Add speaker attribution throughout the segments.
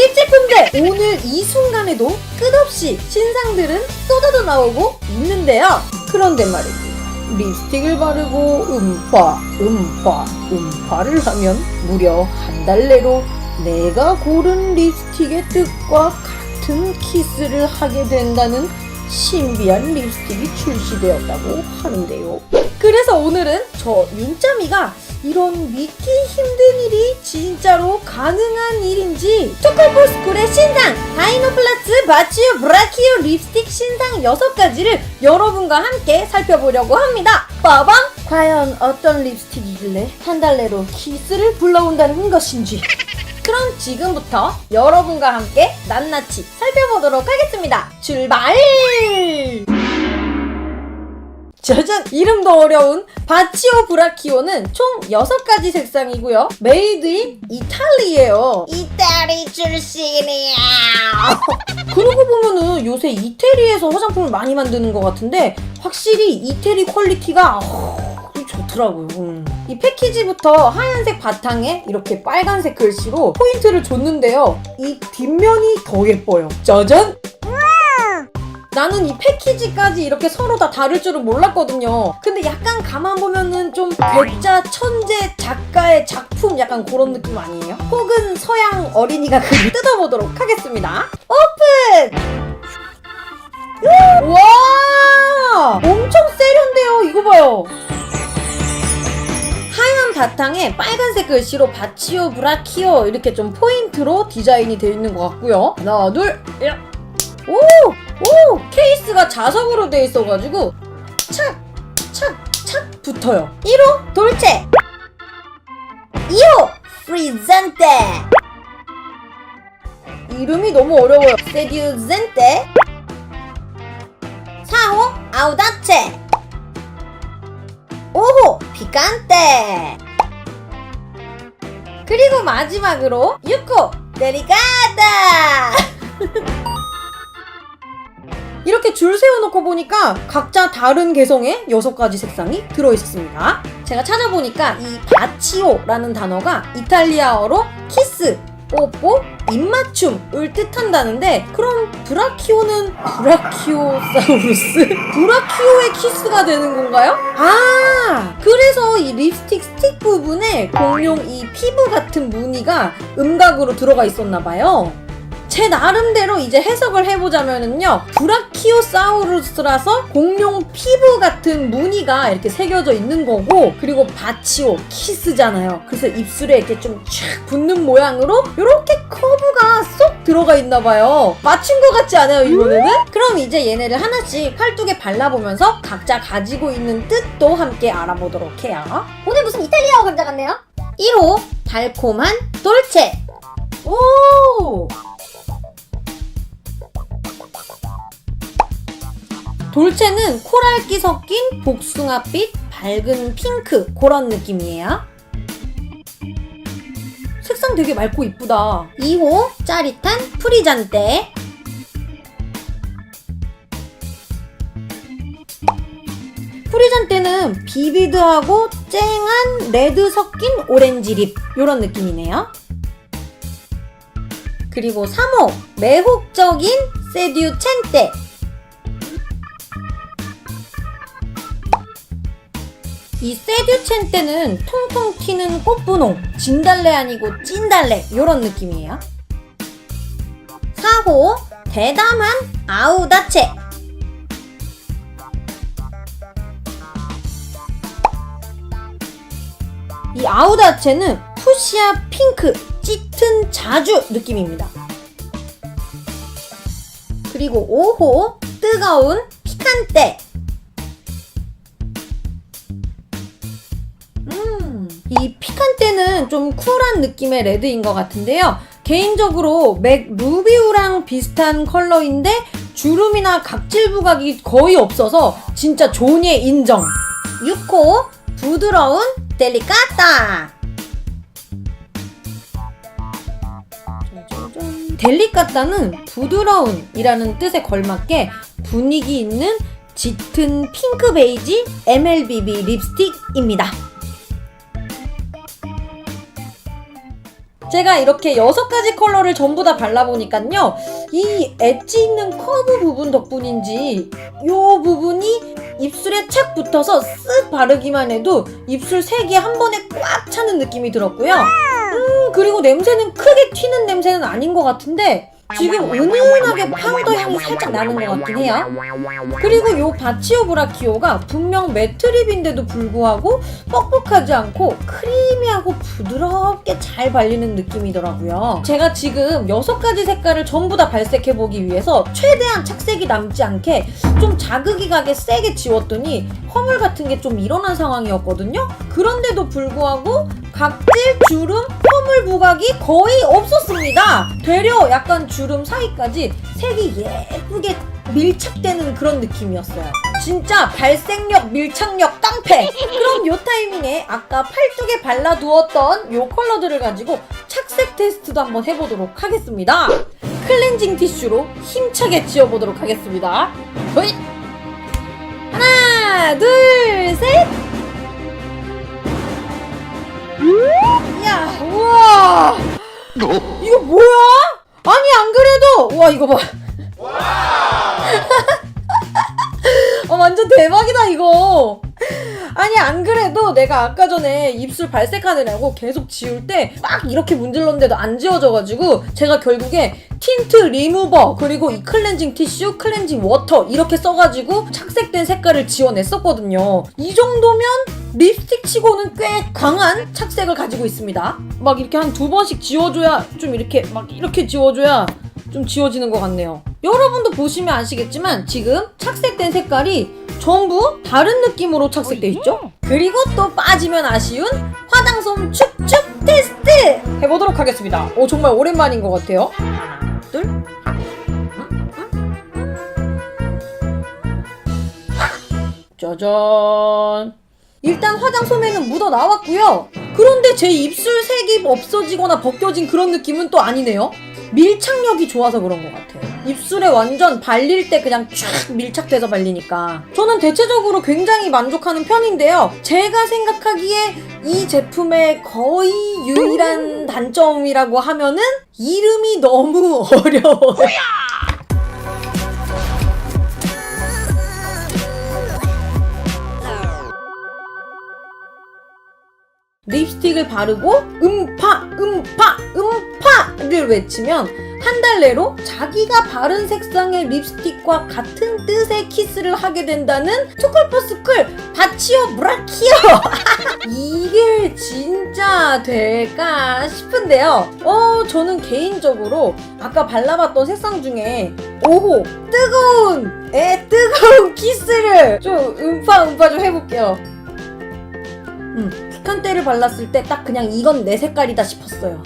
Speaker 1: 립 제품들! 오늘 이 순간에도 끝없이 신상들은 쏟아져 나오고 있는데요. 그런데 말이지. 립스틱을 바르고 음파, 음파, 음파를 하면 무려 한 달 내로 내가 고른 립스틱의 뜻과 같은 키스를 하게 된다는 신비한 립스틱이 출시되었다고 하는데요. 그래서 오늘은 저 윤짜미가 이런 믿기 힘든 일이 진짜로 가능한 일인지 초콜포스쿨의 신상 다이노플라스 바치오 브라키오 립스틱 신상 6가지를 여러분과 함께 살펴보려고 합니다. 빠밤! 과연 어떤 립스틱이길래 한 달 내로 키스를 불러온다는 것인지 그럼 지금부터 여러분과 함께 낱낱이 살펴보도록 하겠습니다. 출발! 짜잔! 이름도 어려운 바치오 브라키오는 총 6가지 색상이고요. 메이드 인 이탈리예요.
Speaker 2: 이태리 출신이야.
Speaker 1: 그러고 보면은 요새 이태리에서 화장품을 많이 만드는 것 같은데 확실히 이태리 퀄리티가 어, 좋더라고요. 음. 이 패키지부터 하얀색 바탕에 이렇게 빨간색 글씨로 포인트를 줬는데요. 이 뒷면이 더 예뻐요. 짜잔! 나는 이 패키지까지 이렇게 서로 다 다를 줄은 몰랐거든요. 근데 약간 가만 보면은 좀 괴짜 천재 작가의 작품 약간 그런 느낌 아니에요? 혹은 서양 어린이가 글을 뜯어보도록 하겠습니다. 오픈! 와! 엄청 세련돼요. 이거 봐요. 하얀 바탕에 빨간색 글씨로 바치오 브라키오 이렇게 좀 포인트로 디자인이 되어 있는 것 같고요. 하나, 둘, 야. 오! 오! 케이스가 자석으로 되어 있어가지고 착! 착! 착! 붙어요. 1호 돌체 2호
Speaker 2: 프리젠테.
Speaker 1: 이름이 너무 어려워요. 세듀젠테
Speaker 2: 4호 아우다체. 5호 피칸테.
Speaker 1: 그리고 마지막으로 6호
Speaker 2: 데리카다.
Speaker 1: 이렇게 줄 세워놓고 보니까 각자 다른 개성의 여섯 가지 색상이 들어있었습니다. 제가 찾아보니까 이 바치오라는 단어가 이탈리아어로 키스, 뽀뽀, 입맞춤을 뜻한다는데 그럼 브라키오는 브라키오사우루스? 브라키오의 키스가 되는 건가요? 아 그래서 이 립스틱 스틱 부분에 공룡 이 피부 같은 무늬가 음각으로 들어가 있었나 봐요. 제 나름대로 이제 해석을 해보자면은요 브라키오사우루스라서 공룡 피부 같은 무늬가 이렇게 새겨져 있는 거고 그리고 바치오 키스잖아요. 그래서 입술에 이렇게 좀 촥 붙는 모양으로 이렇게 커브가 쏙 들어가 있나 봐요. 맞춘 것 같지 않아요 이번에는? 그럼 이제 얘네를 하나씩 팔뚝에 발라보면서 각자 가지고 있는 뜻도 함께 알아보도록 해요.
Speaker 2: 오늘 무슨 이탈리아어 감자 같네요.
Speaker 1: 1호 달콤한 돌체. 오 돌체는 코랄기 섞인 복숭아빛 밝은 핑크 그런 느낌이에요. 색상 되게 맑고 이쁘다. 2호 짜릿한 프리잔떼 프리잔떼는 비비드하고 쨍한 레드 섞인 오렌지 립 이런 느낌이네요. 그리고 3호 매혹적인 세듀 첸떼 이 세듀 첸떼는 통통 튀는 꽃분홍 진달래 아니고 찐달래 이런 느낌이에요. 4호 대담한 아우다체 이 아우다체는 푸시아 핑크 짙은 자주 느낌입니다. 그리고 5호 뜨거운 피칸떼 이 피칸떼는 좀 쿨한 느낌의 레드인 것 같은데요. 개인적으로 맥 루비우랑 비슷한 컬러인데 주름이나 각질 부각이 거의 없어서 진짜 존예 인정. 6호 부드러운 델리카타 델리카타는 부드러운이라는 뜻에 걸맞게 분위기 있는 짙은 핑크 베이지 MLBB 립스틱입니다. 제가 이렇게 여섯 가지 컬러를 전부 다 발라보니까요. 이 엣지 있는 커브 부분 덕분인지 요 부분이 입술에 착 붙어서 쓱 바르기만 해도 입술 색이 한 번에 꽉 차는 느낌이 들었고요. 음, 그리고 냄새는 크게 튀는 냄새는 아닌 것 같은데 지금 은은하게 파우더 향이 살짝 나는 것 같긴 해요. 그리고 요 바치오 브라키오가 분명 매트립인데도 불구하고 뻑뻑하지 않고 크리미하고 부드럽게 잘 발리는 느낌이더라고요. 제가 지금 여섯 가지 색깔을 전부 다 발색해보기 위해서 최대한 착색이 남지 않게 좀 자극이 가게 세게 지웠더니 허물 같은 게 좀 일어난 상황이었거든요. 그런데도 불구하고 각질, 주름, 허물 부각이 거의 없었습니다. 되려 약간 주름 사이까지 색이 예쁘게 밀착되는 그런 느낌이었어요. 진짜 발색력, 밀착력 깡패! 그럼 요 타이밍에 아까 팔뚝에 발라두었던 요 컬러들을 가지고 착색 테스트도 한번 해보도록 하겠습니다. 클렌징 티슈로 힘차게 지워보도록 하겠습니다. 하나, 둘, 셋! 야, 우와! 이거 뭐야? 아니, 안 그래도! 우와, 이거 봐. 어, 완전 대박이다, 이거. 아니, 안 그래도 내가 아까 전에 입술 발색하느라고 계속 지울 때 막 이렇게 문질렀는데도 안 지워져가지고 제가 결국에 틴트 리무버 그리고 이 클렌징 티슈, 클렌징 워터 이렇게 써가지고 착색된 색깔을 지워냈었거든요. 이 정도면 립스틱 치고는 꽤 강한 착색을 가지고 있습니다. 막 이렇게 한 두 번씩 지워줘야 좀 이렇게 막 이렇게 지워줘야 좀 지워지는 것 같네요. 여러분도 보시면 아시겠지만 지금 착색된 색깔이 전부 다른 느낌으로 착색돼 있죠? 그리고 또 빠지면 아쉬운 화장솜 축축 테스트 해보도록 하겠습니다. 오 정말 오랜만인 것 같아요. 하나, 둘. 짜잔. 일단 화장솜에는 묻어 나왔고요. 그런데 제 입술 색이 없어지거나 벗겨진 그런 느낌은 또 아니네요. 밀착력이 좋아서 그런 것 같아요. 입술에 완전 발릴 때 그냥 쫙 밀착돼서 발리니까. 저는 대체적으로 굉장히 만족하는 편인데요. 제가 생각하기에 이 제품의 거의 유일한 단점이라고 하면은 이름이 너무 어려워요. 립스틱을 바르고 음파 음파 음파를 외치면 한 달 내로 자기가 바른 색상의 립스틱과 같은 뜻의 키스를 하게 된다는 투쿨포스쿨 바치오 브라키오. 이게 진짜 될까 싶은데요. 어 저는 개인적으로 아까 발라봤던 색상 중에 5호 뜨거운 에 뜨거운 키스를 좀 음파 음파 좀 해볼게요. 음, 피칸테를 발랐을 때 딱 그냥 이건 내 색깔이다 싶었어요.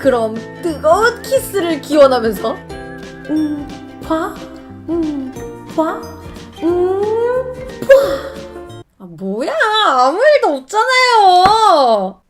Speaker 1: 그럼 뜨거운 키스를 기원하면서 음, 봐, 음, 봐, 음, 봐. 아 뭐야? 아무 일도 없잖아요.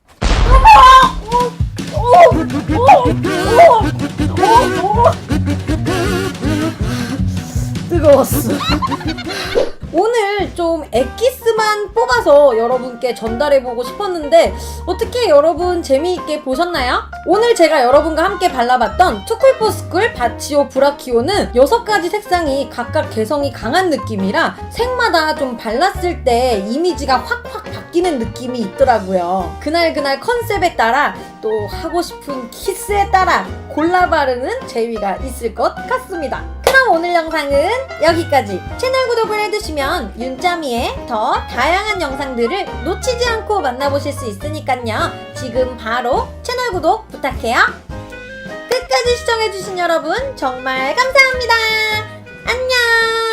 Speaker 1: 엑기스만 뽑아서 여러분께 전달해보고 싶었는데 어떻게 여러분 재미있게 보셨나요? 오늘 제가 여러분과 함께 발라봤던 투쿨포스쿨 바치오 브라키오는 6가지 색상이 각각 개성이 강한 느낌이라 색마다 좀 발랐을 때 이미지가 확확 바뀌는 느낌이 있더라고요. 그날그날 컨셉에 따라 또 하고 싶은 키스에 따라 골라 바르는 재미가 있을 것 같습니다. 그럼 오늘 영상은 여기까지. 채널 구독을 해두시면 윤짜미의 더 다양한 영상들을 놓치지 않고 만나보실 수 있으니까요. 지금 바로 채널 구독 부탁해요. 끝까지 시청해주신 여러분 정말 감사합니다. 안녕!